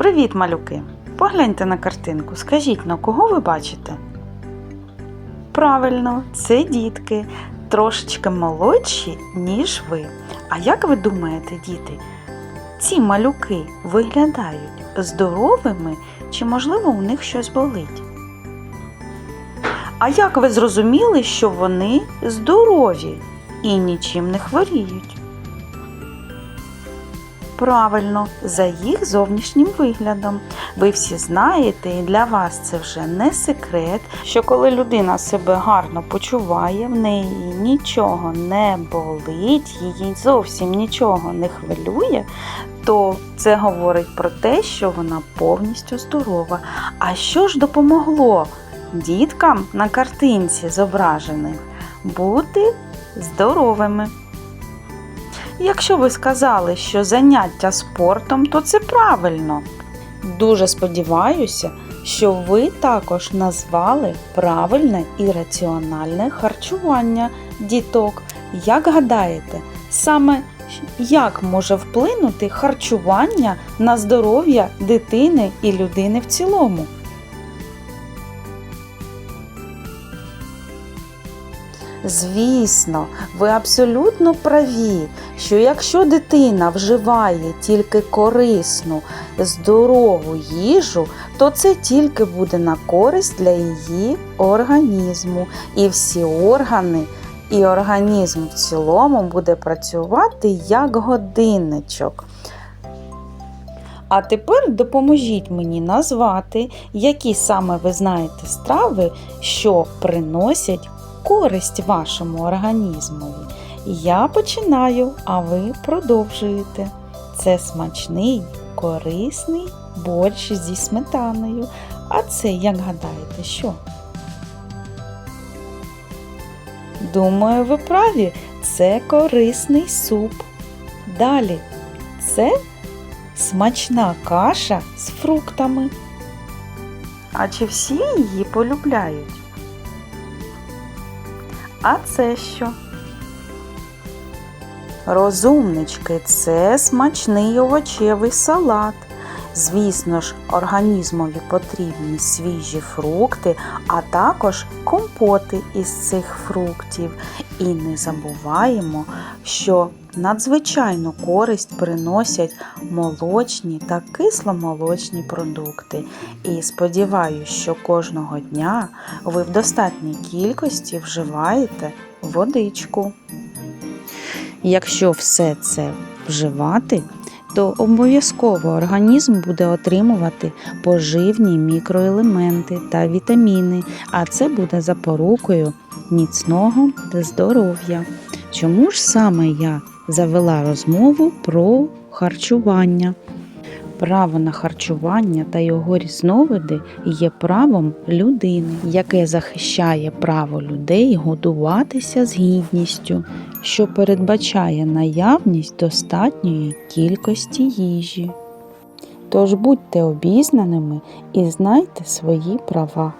Привіт, малюки! Погляньте на картинку. Скажіть, на кого ви бачите? Правильно, це дітки, трошечки молодші, ніж ви. А як ви думаєте, діти, ці малюки виглядають здоровими чи, можливо, у них щось болить? А як ви зрозуміли, що вони здорові і нічим не хворіють? Правильно, за їх зовнішнім виглядом. Ви всі знаєте, і для вас це вже не секрет, що коли людина себе гарно почуває, в неї нічого не болить, її зовсім нічого не хвилює, то це говорить про те, що вона повністю здорова. А що ж допомогло діткам на картинці зображених бути здоровими? Якщо ви сказали, що заняття спортом, то це правильно. Дуже сподіваюся, що ви також назвали правильне і раціональне харчування діток. Як гадаєте, саме як може вплинути харчування на здоров'я дитини і людини в цілому? Звісно, ви абсолютно праві, що якщо дитина вживає тільки корисну, здорову їжу, то це тільки буде на користь для її організму. І всі органи і організм в цілому буде працювати як годинничок. А тепер допоможіть мені назвати, які саме ви знаєте страви, що приносять користь вашому організмові. Я починаю, а ви продовжуєте. Це смачний, корисний борщ зі сметаною. А це, як гадаєте, що? Думаю, ви праві, це корисний суп. Далі це смачна каша з фруктами. А чи всі її полюбляють? А це що? Розумнички, це смачний овочевий салат. Звісно ж, організмові потрібні свіжі фрукти, а також компоти із цих фруктів. І не забуваємо, що надзвичайну користь приносять молочні та кисломолочні продукти. І сподіваюся, що кожного дня ви в достатній кількості вживаєте водичку. Якщо все це вживати, то обов'язково організм буде отримувати поживні мікроелементи та вітаміни, а це буде запорукою міцного здоров'я. Чому ж саме я завела розмову про харчування? Право на харчування та його різновиди є правом людини, яке захищає право людей годуватися з гідністю, що передбачає наявність достатньої кількості їжі. Тож будьте обізнаними і знайте свої права.